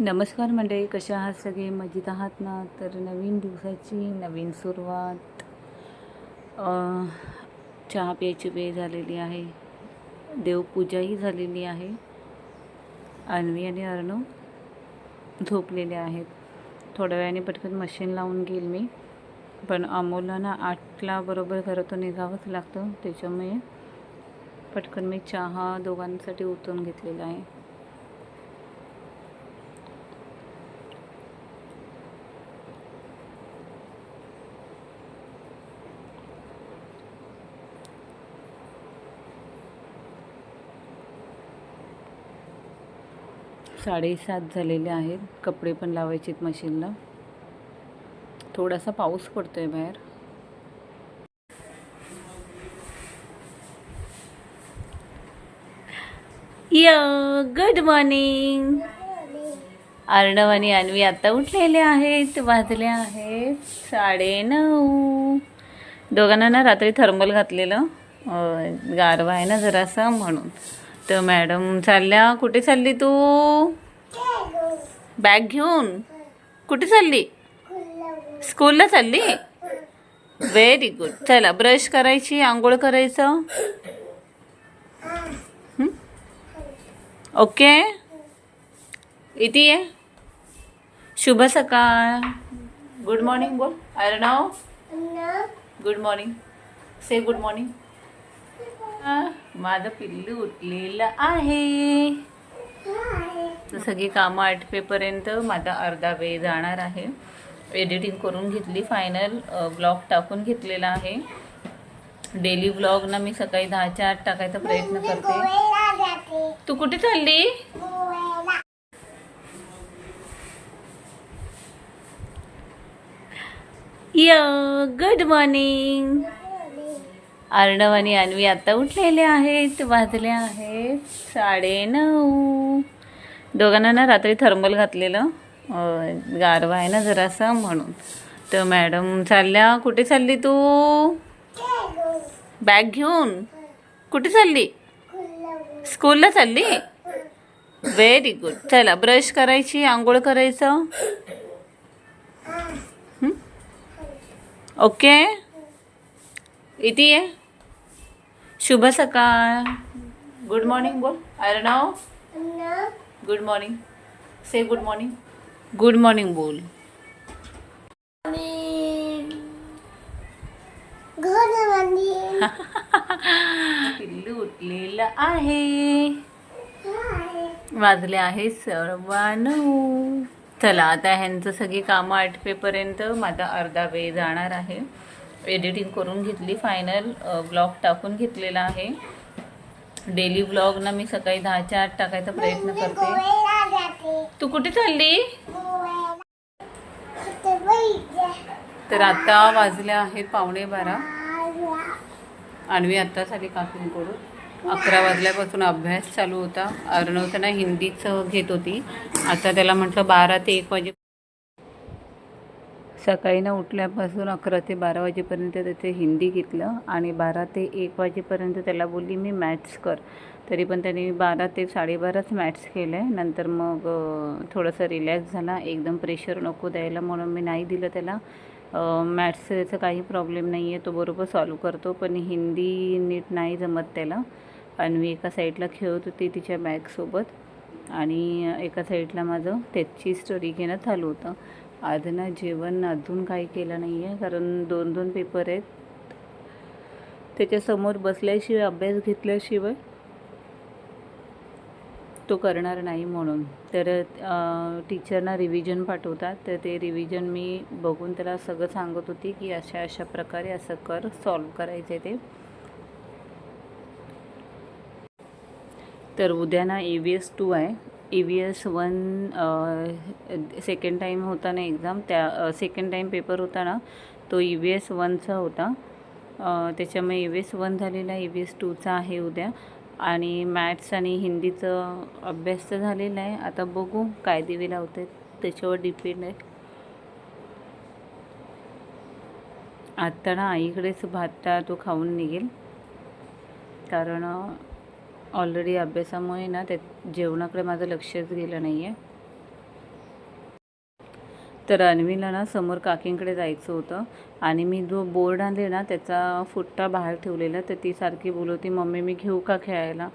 नमस्कार मंडळी कशा आहात सगळे? मजेत आहात ना? तर नवीन दिवसाची नवीन सुरुवात. चहा प्यायची वेळ झालेली आहे. देवपूजाही झालेली आहे. अन्वी आणि अर्णव झोपलेले आहेत. थोड्या वेळाने पटकन मशीन लावून घेईल मी. पण अमोलला ना आठला बरोबर घरातून निघावंच लागतं. त्याच्यामुळे पटकन मी चहा दोघांसाठी उतरून घेतलेला आहे. साडेसात झालेले आहेत. कपडे पण लावायचे आहेत मशीनला. थोडासा पाऊस पडतोय बाहेर. य गुड मॉर्निंग अर्णव आणि अन्वी आता उठलेले आहेत वाजले आहेत साडे नऊ दोघांना ना रात्री थर्मल घातलेलं. गारवा आहे ना जरासा म्हणून. तर मॅडम चालल्या. कुठे चालली तू? बॅग घेऊन? कुठे चालली? स्कूलला चालली? व्हेरी गुड चला ब्रश करायची आंघोळ करायचं? ओके इथे ये. शुभ सकाळ. गुड मॉर्निंग बोल. Arnav good morning say good morning माझं पिल्लू उठलेलं आहे. तर सगळी कामं आठवेपर्यंत माझा अर्धा वेळ जाणार आहे. एडिटिंग करून घेतली फायनल ब्लॉग टाकून घेतलेला आहे. डेली ब्लॉग ना मी सकाळी दहाच्या आत टाकायचा प्रयत्न करते. तू कुठे चालली? या गुड मॉर्निंग अर्णव आणि अन्वी आता उठलेले आहेत वाजले आहेत साडे नऊ दोघांना ना रात्री थर्मल घातलेलं. गारवा आहे ना जरासा म्हणून. तर मॅडम चालल्या? कुठे चालली तू? बॅग घेऊन? कुठे चालली? स्कूलला चालली? Very good. चला ब्रश करायची आंघोळ करायचं. ओके? इथे आहे शुभ सकाळ. गुड मॉर्निंग बोल. Arnav good morning say good morning good morning बोल. पिल्लू उठलेलं आहे. वाजले आहे सर्वा नऊ चला आता ह्यांचं सगळी कामं आठवेपर्यंत माझा अर्धा वेळ जाणार आहे. एडिटिंग करून घेतली. फायनल ब्लॉग टाकून घेतलेला आहे. डेली ब्लॉग ना मी सकाळी दहाच्या आत टाकायचा प्रयत्न करते. तू कुठे चालली? तर आता वाजले आहेत पावणे बारा. आणवी आत्ताच आली काकींकडून अकरा वाजल्यापासून अभ्यास चालू होता. अर्णव त्यांना हिंदीचं घेत होती. आता त्याला म्हटलं बारा ते एक वाजे सकाळी ना उठल्यापासून अकरा ते बारा वाजेपर्यंत त्याचे हिंदी घेतलं आणि बारा ते एक वाजेपर्यंत त्याला बोलली मी मॅथ्स कर. तरी पण त्याने बारा ते साडेबाराच मॅथ्स केलं आहे नंतर मग थोडंसं रिलॅक्स झाला. एकदम प्रेशर नको द्यायला म्हणून मी नाही दिलं त्याला. मॅथ्सचं काही प्रॉब्लेम नाही आहे तो बरोबर सॉल्व करतो. पण हिंदी नीट नाही जमत त्याला. आणि मी एका साईडला खेळत होती तिच्या बॅगसोबत आणि एका साईडला माझं त्याची स्टडी घेणं चालू होतं. ना जेवण अजून काही केलं नाही आहे कारण दोन दोन पेपर आहेत. त्याच्यासमोर बसल्याशिवाय अभ्यास घेतल्याशिवाय तो करणार नाही म्हणून. तर टीचरना रिव्हिजन पाठवतात. तर ते रिव्हिजन मी बघून त्याला सगळं सांगत होती की अशा अशा प्रकारे असं कर सॉल्व करायचे ते. तर उद्या ना ए व्ही एस टू आहे. E V S one second time होता ना एक्झाम त्या सेकंड टाईम पेपर होता ना तो ई व्ही एस वनचा होता. त्याच्यामुळे ई व्ही एस वन झालेला ई व्ही एस टूचा आहे उद्या. आणि मॅथ्स आणि हिंदीचं अभ्यास तर झालेला आहे. आता बघू काय दिवे लावते त्याच्यावर डिपेंड आहे. आत्ता ना आईकडेच भात तो खाऊन निघेल. कारण ऑलरेडी अभ्यासामुळे ना त्या जेवणाकडे माझं लक्षच गेलं नाही आहे तर अन्वीला ना समोर काकींकडे जायचं होतं आणि मी जो बोर्ड आणले ना त्याचा फुट्टा बाहेर ठेवलेला तर ती सारखी बोलवती मम्मी मी घेऊ का खेळायला?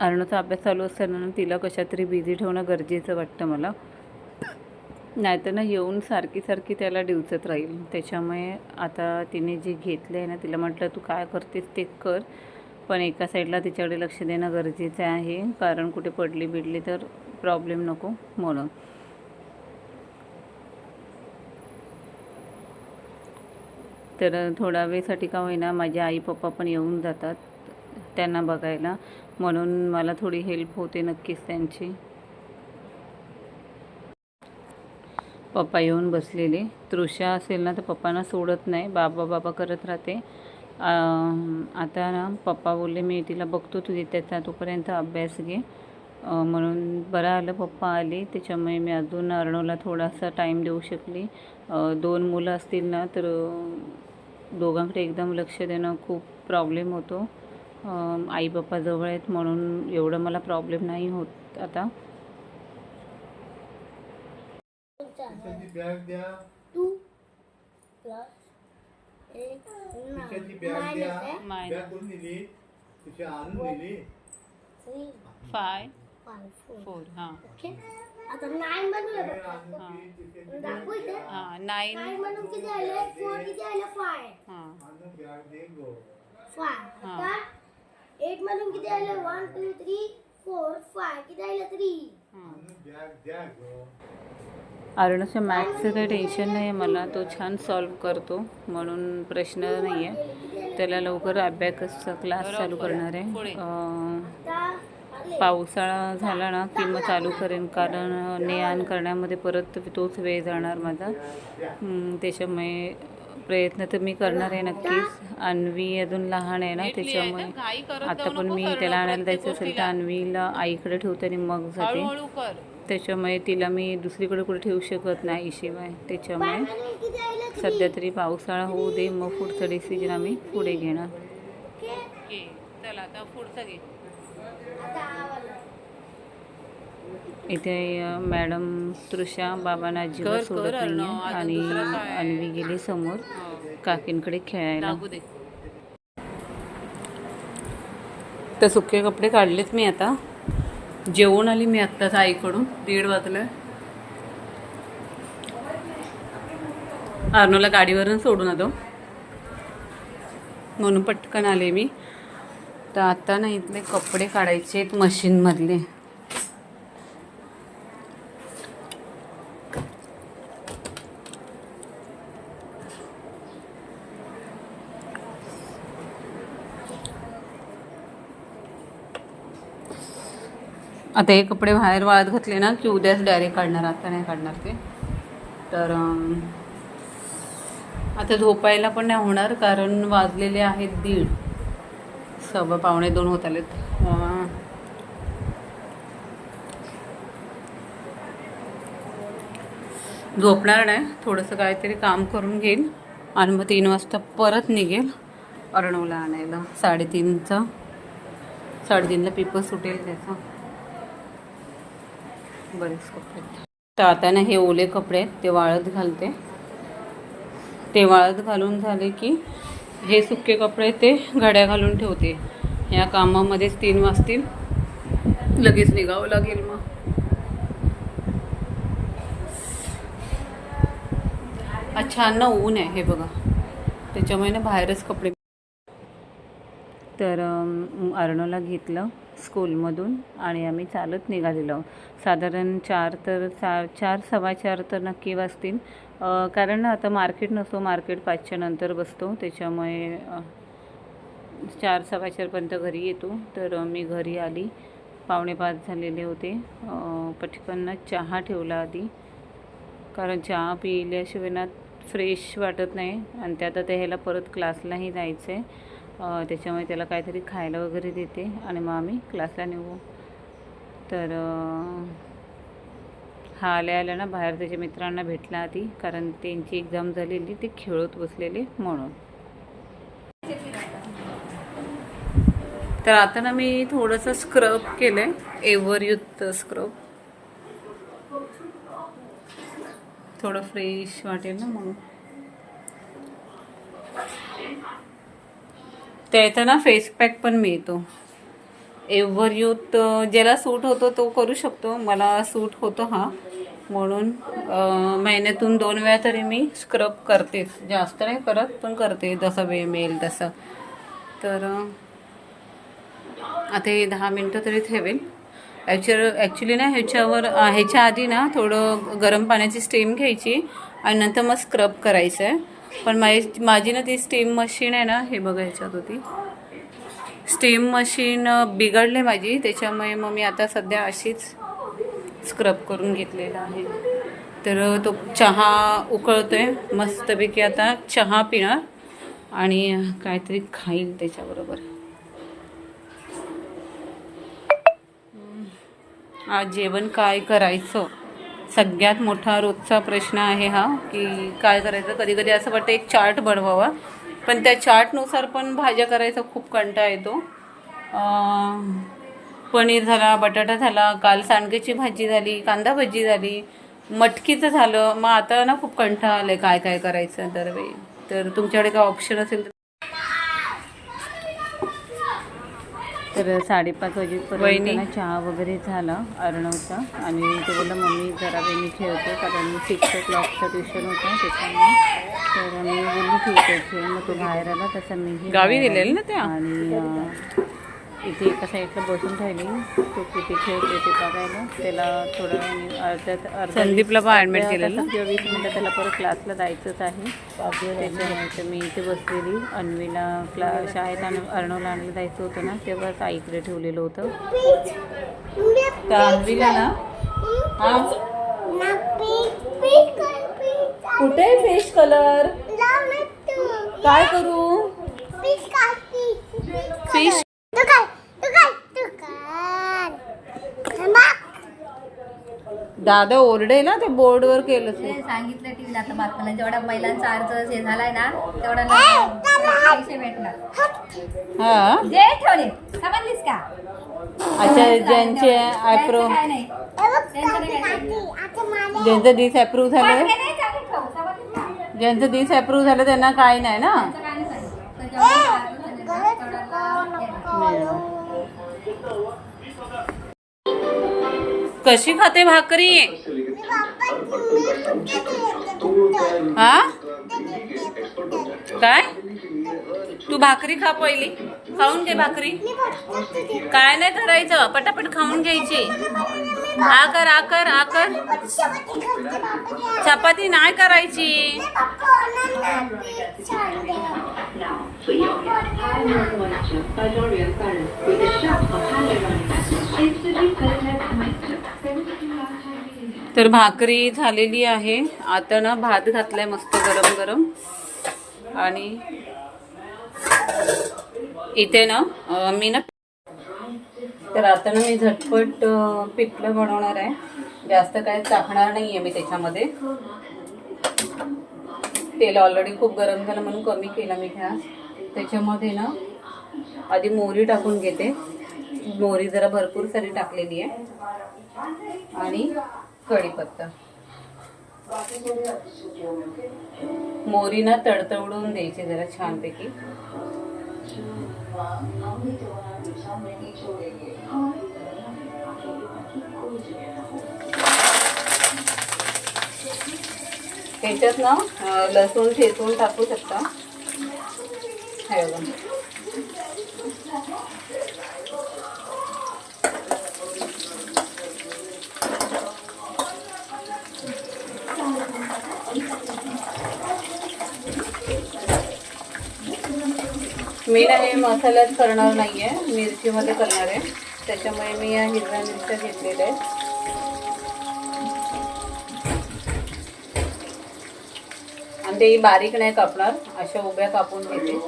अर्णवचा अभ्यास चालू असताना ना तिला कशात तरी बिझी ठेवणं गरजेचं वाटतं मला. नाहीतर ना येऊन सारखी सारखी त्याला डिवचत राहील. त्याच्यामुळे आता तिने जे घेतलं आहे ना तिला म्हटलं तू काय करतेस ते कर. पण एका साईडला तिच्याकडे लक्ष देणं गरजेचं आहे. कारण कुठे पडली बिडली तर प्रॉब्लेम नको म्हणून. तर थोडा वेळसाठी का होईना माझे आई पप्पा पण येऊन जातात त्यांना बघायला. म्हणून मला थोडी हेल्प होते नक्कीच त्यांची. पप्पा येऊन बसलेले. तृषा असेल ना तर पप्पांना सोडत नाही. बाबा बाबा करत राहते. आता ना पप्पा बोलले मी तिला बघतो तुझी त्याचा तोपर्यंत अभ्यास घे. म्हणून बरं आलं पप्पा आले. त्याच्यामुळे मी अजून अर्णवला थोडासा टाईम देऊ शकली. दोन मुलं असतील ना तर दोघांकडे एकदम लक्ष देणं खूप प्रॉब्लेम होतो. आई पप्पा जवळ आहेत म्हणून एवढं मला प्रॉब्लेम नाही होत आता. बॅग द्या. एक खिशाची बॅग द्या. Minus. बॅग कोण दिली. तुझी आणून दिली. Three five five four four हां. ओके आता नाईन बनवलं हे. बघ. आणून ती खिशाची दाखवू इथे. हां नाईन नाईन बनवून किती आले? फोर किती आले? फाय हां. आणून बॅग दे गो. फाय हा. आता एट मधून किती आले? One two three four five किती आले? थ्री आणून बॅग द्या गो. अरुणाच्या मॅथ्सचं काही टेन्शन नाही आहे मला. तो छान सॉल्व करतो म्हणून प्रश्न नाही आहे त्याला लवकर अभ्यासचा क्लास चालू करणार आहे. पावसाळा झाला ना की मग चालू करेन कारण ने आण करण्यामध्ये परत तोच वेळ जाणार माझा. त्याच्यामुळे प्रयत्न तर मी करणार आहे नक्कीच. अन्वी अजून लहान आहे ना त्याच्यामुळे आता पण मी त्याला आणायला जायचं असेल तर अन्वीला आईकडे ठेवते आणि मग जाते. त्याच्यामुळे तिला मी दुसरीकडे कुठे ठेवू शकत नाही शिवाय त्याच्यामुळे सध्या तरी पावसाळा होऊ दे मग पुढचं डिसिजन आम्ही पुढे घेणार. ओके चला आता पुढचं घे. आता हा वाला. इथे मॅडम तृषा बाबांना अजिबात सोडत नाही आणि अन्वी गेली समोर काकींकडे खेळायला. तर सुके कपडे काढलेत मी आता. जेवून आली मी आत्ताच आईकडून. दीड वाजलं. अर्नोला गाडीवरून सोडून आलो. म्हणून पटकन आले मी. तर आता ना इथले कपडे काढायचे आहेत मशीनमधले. आता हे कपडे बाहेर वाळत घातले ना की उद्याच डायरेक्ट काढणार आता नाही काढणार ते. तर आता झोपायला पण नाही होणार कारण वाजलेले आहेत दीड. सव्वा पावणे दोन होत आलेत. झोपणार नाही. थोडंसं काहीतरी काम करून घेईल आणि मग तीन वाजता परत निघेल अर्णवला आणायला. साडेतीनचा साडेतीनला पेपर सुटेल त्याचा. बरेच कपडे तर आता ना हे ओले कपडे आहेत ते वाळत घालते. ते वाळत घालून झाले की हे सुके कपडे ते घड्या घालून ठेवते. या कामामध्येच तीन वाजतील. लगेच निघावं लागेल मग. अच्छा ना ऊन आहे हे बघा. त्याच्यामुळे ना बाहेरच कपडे. तर अम, घेतलं. स्कूलमधून आणि आम्ही चालत निघालेलो. साधारण चार तर चार चार सव्वा चार तर नक्की वाजतील. कारण आता मार्केट नसतो मार्केट पाचच्या नंतर बसतो. त्याच्यामुळे चार सव्वा चारपर्यंत घरी येतो. तर मी घरी आली. पावणे पाच झालेले होते. पटकन चहा ठेवला आधी. कारण चहा पिल्याशिवाय ना फ्रेश वाटत नाही. आणि त्यात आता ह्याला परत क्लासलाही जायचं आहे त्याच्यामुळे त्याला काहीतरी खायला वगैरे देते आणि मग आम्ही क्लासला निघू. तर हा आल्या आल्या ना बाहेर त्याच्या मित्रांना भेटला आधी कारण त्यांची एक्झाम झालेली ते खेळत बसलेले म्हणून. तर आता ना मी थोडंसं स्क्रब केलं आहे एव्हर युथ स्क्रब थोडं फ्रेश वाटेल ना म्हणून त्या इथं ना फेस पॅक पण मिळतो. एव्हर यूथ ज्याला सूट होतो तो करू शकतो. मला सूट होतो हा. म्हणून महिन्यातून दोन वेळा तरी मी स्क्रब करतेच. जास्त नाही करत पण करते. जसा वेळ मिळेल तसं. तर आता हे दहा मिनटं तरी ठेवेल ॲक्च्युअल ॲक्च्युली ना ह्याच्यावर ह्याच्या आधी ना थोडं गरम पाण्याची स्टीम घ्यायची. आणि नंतर मग स्क्रब करायचं आहे पण माझी माझी ना ती स्टीम मशीन आहे ना हे बघा ह्याच्यात होती. स्टीम मशीन बिघडले माझी. त्याच्यामुळे मग मी आता सध्या अशीच स्क्रब करून घेतलेला आहे. तर तो चहा उकळतोय मस्तपैकी आता. चहा पिणार आणि काहीतरी खाईल त्याच्याबरोबर. आज जेवण काय करायचं? सगळ्यात मोठा रोजचा प्रश्न आहे हा की काय करायचं? कधी कधी असं वाटतं एक चार्ट बनवावा. पण त्या चार्टनुसार पण भाज्या करायचा खूप कंटाळा येतो. पनीर झाला बटाटा झाला काल सांडग्याची भाजी झाली कांदा भजी झाली मटकीचं झालं. मग आता ना खूप कंटाळा आलाय काय काय करायचं दरवेळी. तर तुमच्याकडे काय ऑप्शन असेल तर तर साडेपाच वाजेपर्यंत चहा वगैरे झाला अर्णवचा आणि ते बोललं मम्मी जरा वेळ मी खेळतो कारण सिक्स ओ क्लॉकचं ट्युशन होतं त्याच्यामुळे तर मी बोलली ठीक आहे मग तो बाहेर आला तसा मीही गावी आले. ना त्या? आणि इथे एका साईडला बसून राहिली. तो किती खेळते ते बघायला. त्याला थोडं अर्ध्यात अर्ध्या संदीपला पण अर्ध्या केलेलं? किंवा वीस मिनटं त्याला परत क्लासला जायचंच आहे. त्याच्यामुळे तर मी इथे बसलेली. अन्वीला क्ला शाळेत आण अर्णवला आणायला जायचं होतं ना तेव्हाच आईकडे ठेवलेलं होतं. तर अन्वीला ना कुठे फिश कलर काय करू? फिश दादा ओरडे ना ते बोर्डवर केलं ते सांगितलं टीव्हीला आता बातम्याला जेवढा महिलांचा अर्ज हे झालाय ना तेवढा पैसे भेटणार. हा? जे ठेवले समजलीस का? अच्छा ज्यांचे काय नाही. ज्यांचं दिस अप्रूव्ह झालं? ज्यांचं दिस अप्रूव्ह झालं त्यांना काय नाही ना? कशी खाते भाकरी? हा? काय? तू भाकरी खा पहिली. खाऊन घे भाकरी. काय नाही करायचं. पटापट खाऊन घ्यायची. आकर आकर आकर. चपाती नाही करायची. तर भाकरी झालेली आहे. आता ना भात घातलाय मस्त गरम गरम. आणि इथे ना मी ना तर आता ना मी झटपट पिठलं बनवणार आहे. जास्त काय टाकणार नाही आहे मी त्याच्यामध्ये. तेल ऑलरेडी खूप गरम झालं म्हणून कमी केला मी गॅस. त्याच्यामध्ये ना आधी मोहरी टाकून घेते. मोहरी जरा भरपूर सारी टाकलेली आहे. आणि कढीपत्ता. मोहरी ना तडतडून द्यायची जरा छानपैकी. ह्याच्यात ना लसूण ठेचून टाकू शकता. हे मी ना हे मसाल्यात करणार नाहीये मिरचीमध्ये करणार आहे. त्याच्यामुळे मी या हिरव्या मिरच्या घेतलेल्या आहेत. आणि ते बारीक नाही कापणार अशा उभ्या कापून घेते.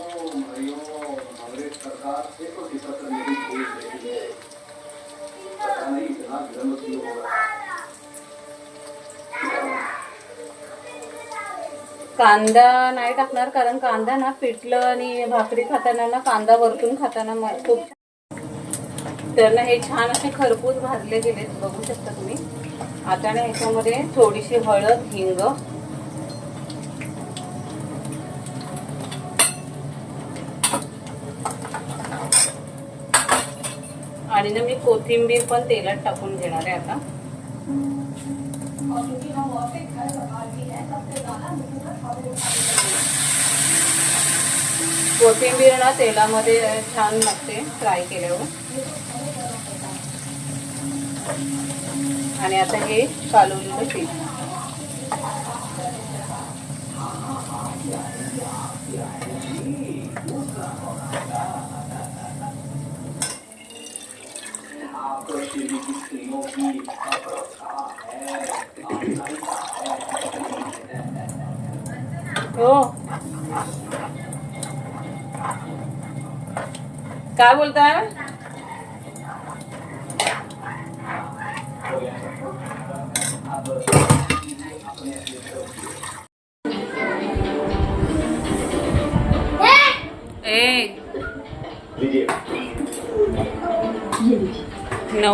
कांदा नाही टाकणार कारण कांदा ना पिठलं आणि भाकरी खाताना ना कांदा वरतून खाताना खूप नंतर ना हे छान असे खरपूस भाजले गेलेत बघू शकता तुम्ही. आता ना ह्याच्यामध्ये थोडीशी हळद हिंग. आणि ना मी कोथिंबीर पण तेलात टाकून घेणार आहे आता. कोथिंबीर ना तेलामध्ये छान लागते फ्राय केल्यावर. आणि आता हे कालवलेलं पीठ हो. काय बोलताय?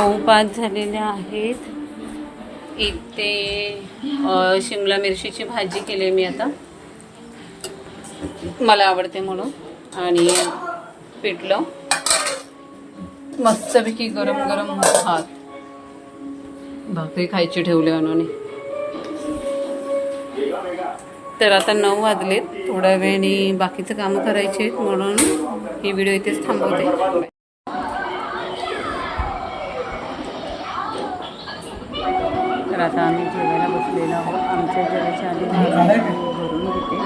नऊ पाच झालेल्या आहेत इथे शिमला मिरचीची भाजी केली मी आता. मला आवडते म्हणून. आणि पिठलं. मस्तपैकी गरम गरम भात. भाकरी खायची ठेवली अनुने. तर आता नऊ वाजलेत. थोड्या वेळाने बाकीचं कामं करायचे आहेत म्हणून ही व्हिडिओ इथेच थांबवते. आता आम्ही जेवायला बसलेलो आहोत. आमच्या जेवायच्या आधी मी भरून घेते.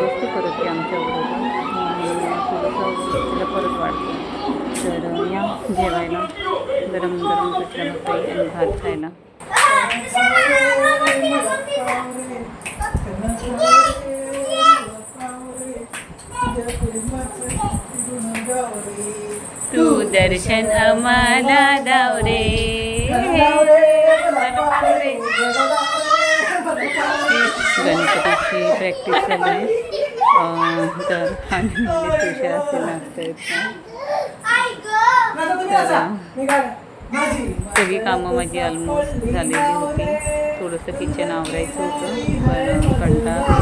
वस्तू आमच्याबरोबर थोडंसं तिला परत वाटते तर या जेवायला. गरम गरम पिठलं भाकरी आणि भात खायला. तू दर्शन आम्हाला दावरे. गणपतीची प्रॅक्टिस चालू आहे. तर आम्ही असे नाचतायत तर सगळी कामं माझी ऑलमोस्ट झालेली होती. थोडंसं किचन आवरायचं होतं पण कंटाळा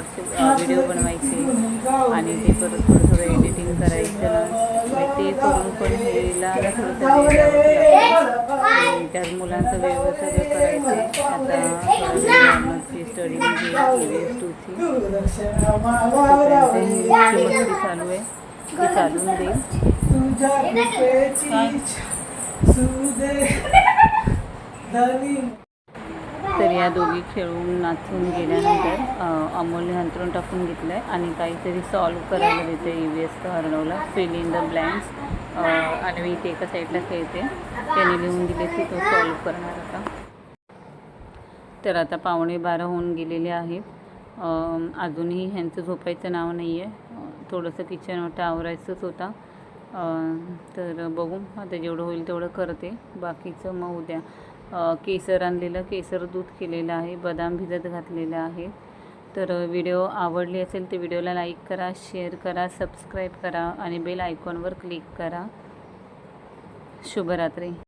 शॉर्ट्स व्हिडिओ बनवायचे आणि ते परत थोडं थोडं एडिटिंग करायचं. ते करून पण हेला थोडंसं त्यात मुलांचं वेगळं सगळं करायचं. आता स्टडी म्हणजे टूची चालू आहे. ती चालून देईल तर या दोघी खेळून नाचून गेल्यानंतर अमोलने अंतरून टाकून घेतलं आहे आणि काहीतरी सॉल्व करायला देते ई व्ही एस हरवला. फिल इन द ब्लँक्स आणि मी ते एका साईडला खेळते. त्याने लिहून दिले की तो सॉल्व करणार होता तर आता पावणे बारा होऊन गेलेले आहेत. अजूनही ह्यांचं झोपायचं नाव नाही आहे थोडंसं किचन वाटं आवरायचंच होता. तर बघू. आता जेवढं होईल तेवढं करते. बाकीचं मग उद्या. केसर आणलेलं केसर दूध केलेलं आहे बदाम भिजत घातलेलं आहे. तर व्हिडिओ आवडली असेल तर व्हिडिओला लाईक करा शेअर करा सबस्क्राईब करा आणि बेल आयकॉनवर क्लिक करा. शुभरात्री.